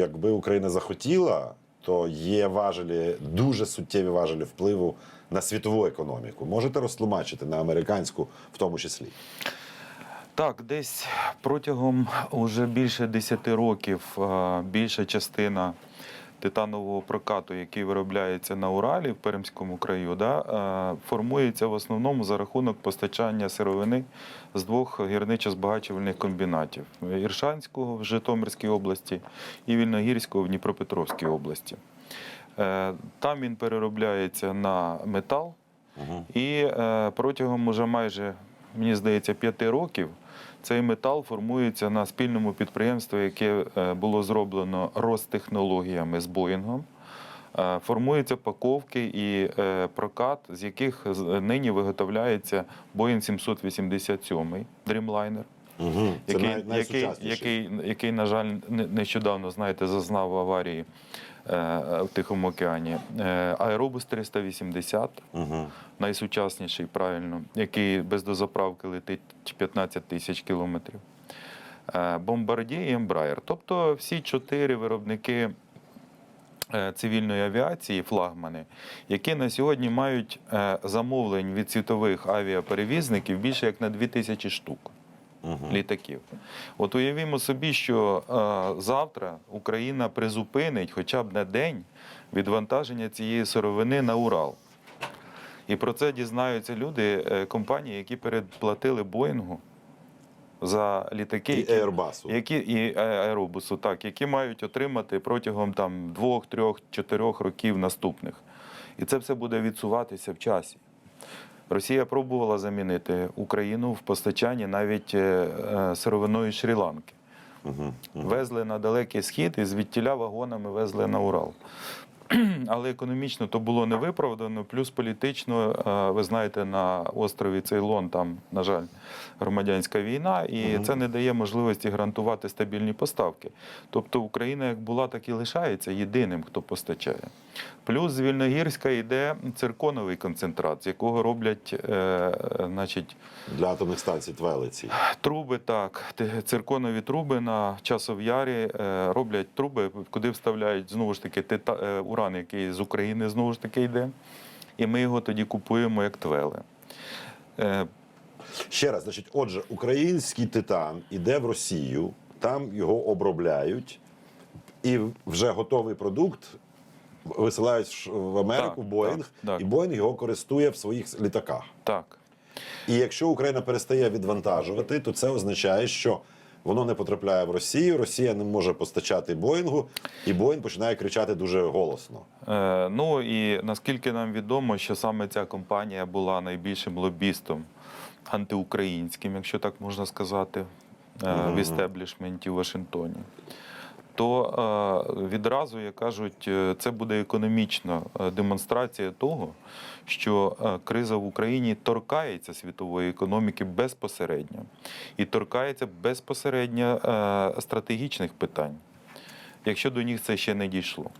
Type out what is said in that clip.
якби Україна захотіла, то є важелі, дуже суттєві важелі впливу на світову економіку. Можете розтлумачити на американську в тому числі. Так, десь протягом уже більше 10 років більша частина титанового прокату, який виробляється на Уралі в Пермському краю, да, е, формується в основному за рахунок постачання сировини з двох гірничо-збагачувальних комбінатів: Іршанського в Житомирській області і Вільногірського в Дніпропетровській області. Е, Там він переробляється на метал, і е, протягом уже майже, мені здається, п'яти років цей метал формується на спільному підприємстві, яке е, було зроблено Ростехнологіями з Боїнгом. Е, Формуються паковки і е, прокат, з яких нині виготовляється Boeing 787 Dreamliner, Угу. Це який, най, який, який, який, на жаль, нещодавно, знаєте, зазнав аварії е, в Тихому океані. Е, Аеробус 380, Угу. найсучасніший, правильно, який без дозаправки летить 15 тисяч кілометрів. Е, Бомбардє і Embraer. Тобто всі чотири виробники е, цивільної авіації, флагмани, які на сьогодні мають е, замовлень від світових авіаперевізників більше як на 2 тисячі штук літаків. От уявімо собі, що е, завтра Україна призупинить хоча б на день відвантаження цієї сировини на Урал. І про це дізнаються люди, е, компанії, які передплатили Боїнгу за літаки, І Airbus. які і аеробусу, так, які мають отримати протягом там двох, трьох, чотирьох років наступних. І це все буде відсуватися в часі. Росія пробувала замінити Україну в постачанні навіть е, е, сировиною Шрі-Ланки. Угу. Везли на далекий схід і звідтіля вагонами везли на Урал. Але економічно то було не виправдано, плюс політично, е, ви знаєте, на острові Цейлон там, на жаль, громадянська війна, і це не дає можливості гарантувати стабільні поставки. Тобто Україна як була, так і лишається єдиним, хто постачає. Плюс з Вільногірська йде цирконовий концентрат, з якого роблять е, значить, Для атомних станцій Твелиці. Труби так, цирконові труби на часов ярі е, роблять труби, куди вставляють знову ж таки тита, е, уран, який з України знову ж таки йде. І ми його тоді купуємо як твели. Е, Ще раз, значить, отже, український титан іде в Росію, там його обробляють, і вже готовий продукт висилають в Америку Так, Боїнг, так, так. і Боїнг його користує в своїх літаках. так. І якщо Україна перестає відвантажувати, то це означає, що воно не потрапляє в Росію, Росія не може постачати Боїнгу, і Боїнг починає кричати дуже голосно. Е, ну і наскільки нам відомо, що саме ця компанія була найбільшим лобістом антиукраїнським, якщо так можна сказати, е, в істеблішменті в Вашингтоні. То е, відразу, як кажуть, е, це буде економічна е, демонстрація того, що криза в Україні торкається світової економіки безпосередньо і торкається безпосередньо стратегічних питань, якщо до них це ще не дійшло.